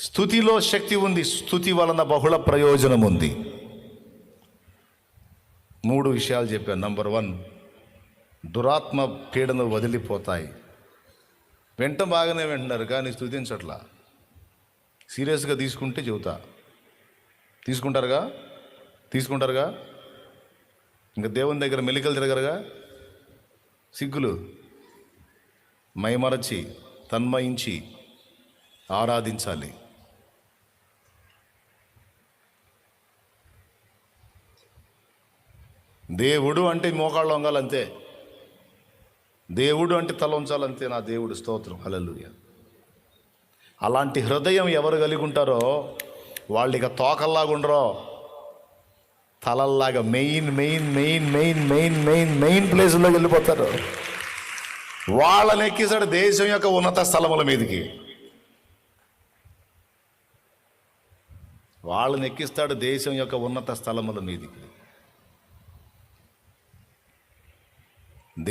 స్థుతిలో శక్తి ఉంది స్థుతి వలన బహుళ ప్రయోజనం ఉంది. మూడు విషయాలు చెప్పాను. నంబర్ వన్ దురాత్మ పీడను వదిలిపోతాయి. వెంట బాగానే వింటున్నారు కానీ స్థుతించట్లా. సీరియస్గా తీసుకుంటే చెబుతా. తీసుకుంటారుగా? తీసుకుంటారుగా? ఇంకా దేవుని దగ్గర మెలికలు తిరగరుగా? సిగ్గులు? మైమరచి తన్మయించి ఆరాధించాలి. దేవుడు అంటే మోకాళ్ళు వంగాలంతే. దేవుడు అంటే తల ఉంచాలంతే నా దేవుడు స్తోత్రం. హల్లెలూయా. అలాంటి హృదయం ఎవరు కలిగి ఉంటారో వాళ్ళు ఇక తోకల్లాగా ఉండరో తలల్లాగా main main main main main main main ప్లేసుల్లోకి వెళ్ళిపోతారు. వాళ్ళని ఎక్కిస్తాడు దేశం యొక్క ఉన్నత స్థలముల మీదకి. వాళ్ళని ఎక్కిస్తాడు దేశం యొక్క ఉన్నత స్థలముల మీదకి.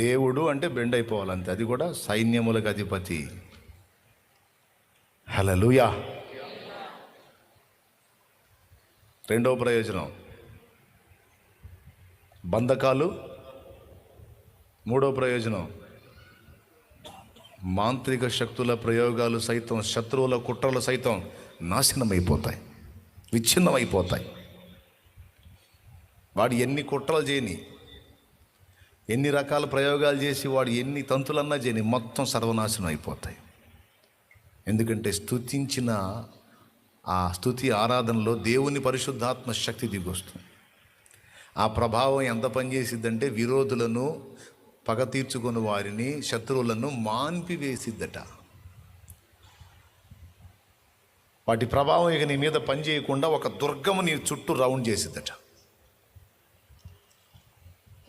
దేవుడు అంటే బెండ్ అయిపోవాలంతే. అది కూడా సైన్యములకు అధిపతి. హలలుయా రెండవ ప్రయోజనం. బంధకాలు. మూడో ప్రయోజనం. మాంత్రిక శక్తుల ప్రయోగాలు సైతం శత్రువుల కుట్రలు సైతం నాశనమైపోతాయి. విచ్ఛిన్నమైపోతాయి. వాడు ఎన్ని కుట్రలు చేయని ఎన్ని రకాల ప్రయోగాలు చేసి వాడు ఎన్ని తంతులన్నా చేయని మొత్తం సర్వనాశనం అయిపోతాయి. ఎందుకంటే స్థుతించిన ఆ స్థుతి ఆరాధనలో దేవుని పరిశుద్ధాత్మ శక్తి దిగొస్తుంది. ఆ ప్రభావం ఎంత పనిచేసిద్దంటే విరోధులను పగ తీర్చుకుని వారిని శత్రువులను మాన్పివేసిద్దట. వాటి ప్రభావం ఇక నీ మీద పనిచేయకుండా ఒక దుర్గము నీ చుట్టూ రౌండ్ చేసిద్దట.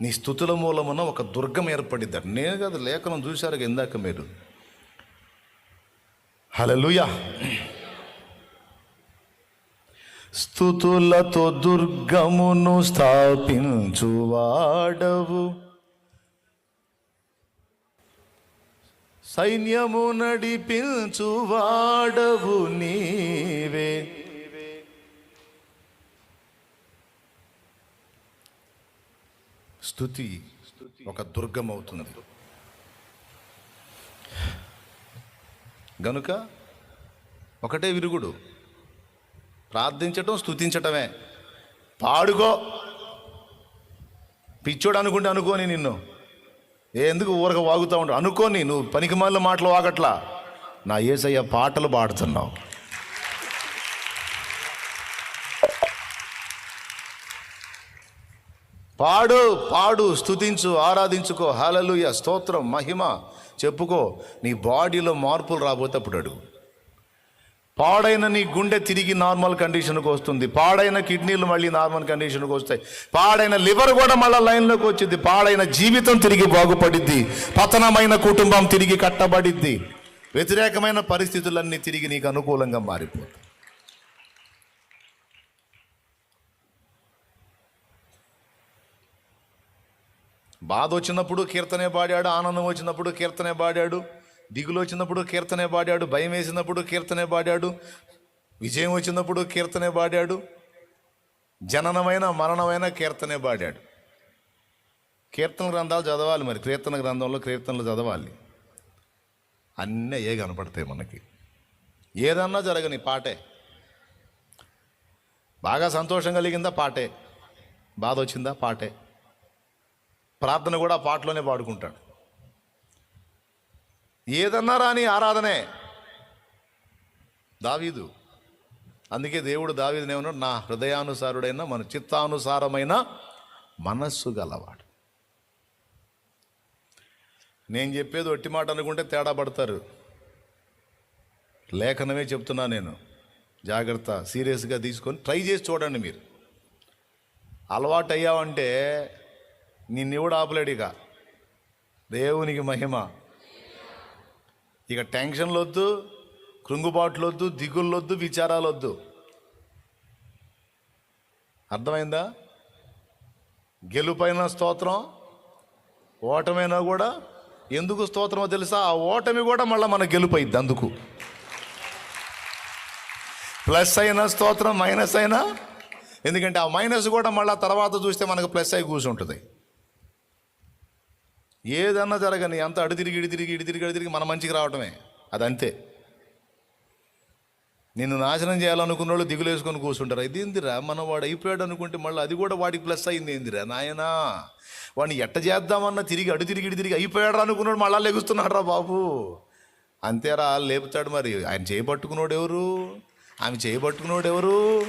నీ స్థుతుల మూలమున ఒక దుర్గం ఏర్పడిద్దట నేను కాదు లేఖనం చూశారు ఇందాక మీరు. హలలుయా స్థుతులతో దుర్గమును స్థాపించువాడవు సైన్యము నడిపించువాడవు నీవే. స్థుతి ఒక దుర్గం అవుతుంది గనుక ఒకటే విరుగుడు. ప్రార్థించటం స్థుతించటమే పాడుకో. పిచ్చోడు అనుకుంటే అనుకోని నిన్ను. ఎందుకు ఊరక వాగుతూ ఉంటావు అనుకోని నువ్వు పనికి మళ్ళీ మాటలు వాగట్లా. నా ఏసయ్య పాటలు పాడుతున్నావు. పాడు పాడు స్తుతించు ఆరాధించుకో. హలలుయ స్తోత్రం మహిమ. చెప్పుకో నీ బాడీలో మార్పులు రాబోతే అప్పుడు అడుగు. పాడైన నీ గుండె తిరిగి నార్మల్ కండిషన్కి వస్తుంది. పాడైన కిడ్నీలు మళ్ళీ నార్మల్ కండిషన్కి వస్తాయి. పాడైన లివర్ కూడా మళ్ళీ లైన్లోకి వచ్చింది. పాడైన జీవితం తిరిగి బాగుపడిద్ది. పతనమైన కుటుంబం తిరిగి కట్టబడిద్ది. వ్యతిరేకమైన పరిస్థితులన్నీ తిరిగి నీకు అనుకూలంగా మారిపోతాయి. బాధ వచ్చినప్పుడు కీర్తనే పాడాడు ఆనందం వచ్చినప్పుడు కీర్తనే పాడాడు దిగులు వచ్చినప్పుడు కీర్తనే పాడాడు భయం వేసినప్పుడు కీర్తనే పాడాడు విజయం వచ్చినప్పుడు కీర్తనే పాడాడు జననమైన మరణమైన కీర్తనే పాడాడు. కీర్తన గ్రంథాలు చదవాలి మరి. కీర్తన గ్రంథంలో కీర్తనలు చదవాలి. అన్నీ ఏ కనపడతాయి మనకి? ఏదన్నా జరగని పాటే. బాగా సంతోషం కలిగిందా? పాటే. బాధ వచ్చిందా? పాటే. ప్రార్థన కూడా పాటలోనే పాడుకుంటాడు. ఏదన్నా రాని ఆరాధనే. దావీదు. అందుకే దేవుడు దావీదుని నా హృదయానుసారుడైన మన చిత్తానుసారమైన మనస్సు గలవాడు. నేను చెప్పేది ఒట్టి మాట అనుకుంటే తేడా పడతారు. లేఖనమే చెప్తున్నా నేను. జాగ్రత్త సీరియస్గా తీసుకొని ట్రై చేసి చూడండి మీరు. అలవాటు అయ్యావంటే నిన్నెవడు ఆపలేడు ఇక? దేవునికి మహిమ. ఇక టెన్షన్లు వద్దు కృంగుబాట్లు వద్దు దిగుళ్ళు వద్దు విచారాలు వద్దు. అర్థమైందా? గెలుపైన స్తోత్రం ఓటమైనా కూడా ఎందుకు స్తోత్రమో తెలుసా? ఆ ఓటమి కూడా మళ్ళీ మన గెలుపైద్ది అందుకు. ప్లస్ అయినా స్తోత్రం మైనస్ అయినా ఎందుకంటే ఆ మైనస్ కూడా మళ్ళీ తర్వాత చూస్తే మనకు ప్లస్ అయి కూర్చుంటుంది. ఏదన్నా జరగని అంత అడు తిరిగి ఇడి తిరిగి ఇడి తిరిగి అడు తిరిగి మన మంచికి రావటమే. అదంతే. నిన్ను నాశనం చేయాలనుకున్న వాళ్ళు దిగులేసుకొని కూర్చుంటారు. ఇది ఏందిరా? మన వాడు అయిపోయాడు అనుకుంటే మళ్ళీ అది కూడా వాడికి ప్లస్ అయింది ఏందిరా? నాయనా వాడిని ఎట్ట చేద్దామన్నా తిరిగి అడు తిరిగి ఇడి తిరిగి అయిపోయాడు అనుకున్నాడు మళ్ళా లెగుస్తున్నాడు రా బాబు. అంతేరా లేపుతాడు మరి. ఆయన చేయబట్టుకున్నాడు ఎవరు? ఆమె చేయబట్టుకున్నాడు ఎవరు?